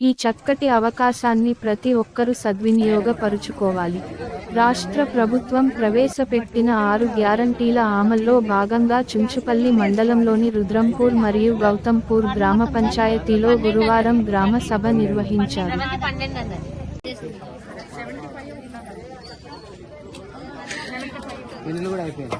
ఈ చక్కటి అవకాశాన్ని ప్రతి ఒక్కరూ సద్వినియోగపరుచుకోవాలి. రాష్ట్ర ప్రభుత్వం ప్రవేశపెట్టిన ఆరు గ్యారంటీల అమల్లో భాగంగా చుంచుపల్లి మండలంలోని రుద్రంపూర్ మరియు గౌతంపూర్ గ్రామ పంచాయతీలో గురువారం గ్రామ సభ నిర్వహించారు. కూడా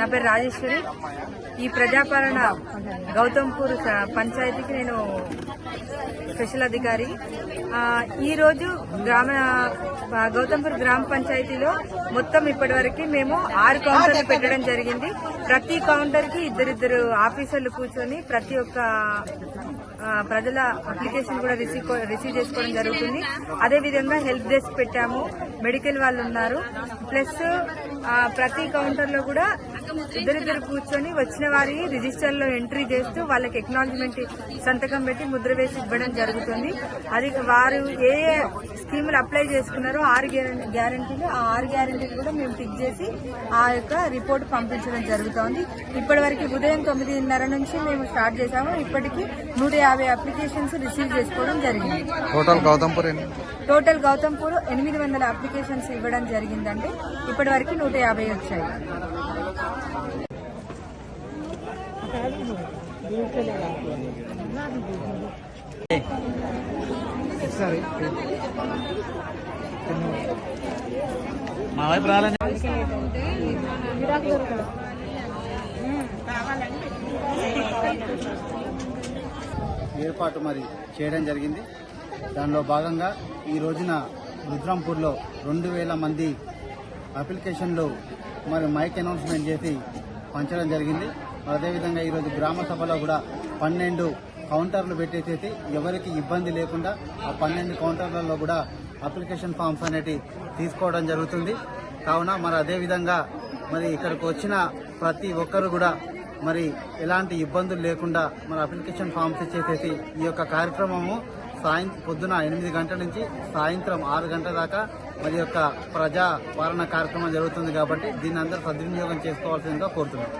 నా పేరు రాజేశ్వరి. ఈ ప్రజాపాలన గౌతంపూర్ పంచాయతీకి నేను స్పెషల్ అధికారి. ఈరోజు గ్రామ గౌతంపూర్ గ్రామ పంచాయతీలో మొత్తం ఇప్పటివరకు మేము ఆరు కౌంటర్లు పెట్టడం జరిగింది. ప్రతి కౌంటర్కి ఇద్దరిద్దరు ఆఫీసర్లు కూర్చొని ప్రతి ఒక్క ప్రజల అప్లికేషన్ కూడా రిసీవ్ రిసీవ్ చేసుకోవడం జరుగుతుంది. అదే విధంగా హెల్ప్ డెస్క్ పెట్టాము. మెడికల్ వాళ్ళు ఉన్నారు. ప్లస్ ప్రతి కౌంటర్లో కూడా ఇద్దరిద్దరు కూర్చొని వచ్చిన వారి రిజిస్టర్లో ఎంట్రీ చేస్తూ వాళ్ళకి ఎక్నాలజ్మెంట్ సంతకం పెట్టి ముద్ర వేసి ఇవ్వడం జరుగుతుంది. అది వారు ఏ ఏ స్కీములు అప్లై చేసుకున్నారో ఆరు గ్యారంటీలు ఆ ఆరు గ్యారంటీలు కూడా మేము టిక్ చేసి ఆ యొక్క రిపోర్ట్ పంపించడం జరుగుతోంది. ఇప్పటి వరకు ఉదయం తొమ్మిదిన్నర నుంచి మేము స్టార్ట్ చేశాము. ఇప్పటికి నూట యాభై అప్లికేషన్స్ రిసీవ్ చేసుకోవడం జరిగింది. టోటల్ గౌతంపూర్ టోటల్ గౌతంపూర్ ఎనిమిది వందల అప్లికేషన్స్ ఇవ్వడం జరిగిందండి. ఇప్పటి వరకు నూట యాభై వచ్చాయి. మా వైపు రాలని ఏర్పాటు మరి చేయడం జరిగింది. దానిలో భాగంగా ఈ రోజున రుద్రంపూర్లో రెండు వేల మంది అప్లికేషన్లు మరి మైక్ అనౌన్స్మెంట్ చేసి పంచడం జరిగింది. అదేవిధంగా ఈరోజు గ్రామ సభలో కూడా పన్నెండు కౌంటర్లు పెట్టేసేసి ఎవరికి ఇబ్బంది లేకుండా ఆ పన్నెండు కౌంటర్లలో కూడా అప్లికేషన్ ఫామ్స్ అనేటి తీసుకోవడం జరుగుతుంది. కావున మరి అదేవిధంగా మరి ఇక్కడికి వచ్చిన ప్రతి ఒక్కరు కూడా మరి ఎలాంటి ఇబ్బందులు లేకుండా మరి అప్లికేషన్ ఫామ్స్ ఇచ్చేసేసి ఈ యొక్క కార్యక్రమము సాయంత్రం పొద్దున ఎనిమిది గంటల నుంచి సాయంత్రం ఆరు గంటల దాకా మరి యొక్క ప్రజా పాలన కార్యక్రమం జరుగుతుంది కాబట్టి దీన్ని అందరూ సద్వినియోగం చేసుకోవాల్సిందిగా కోరుతున్నాం.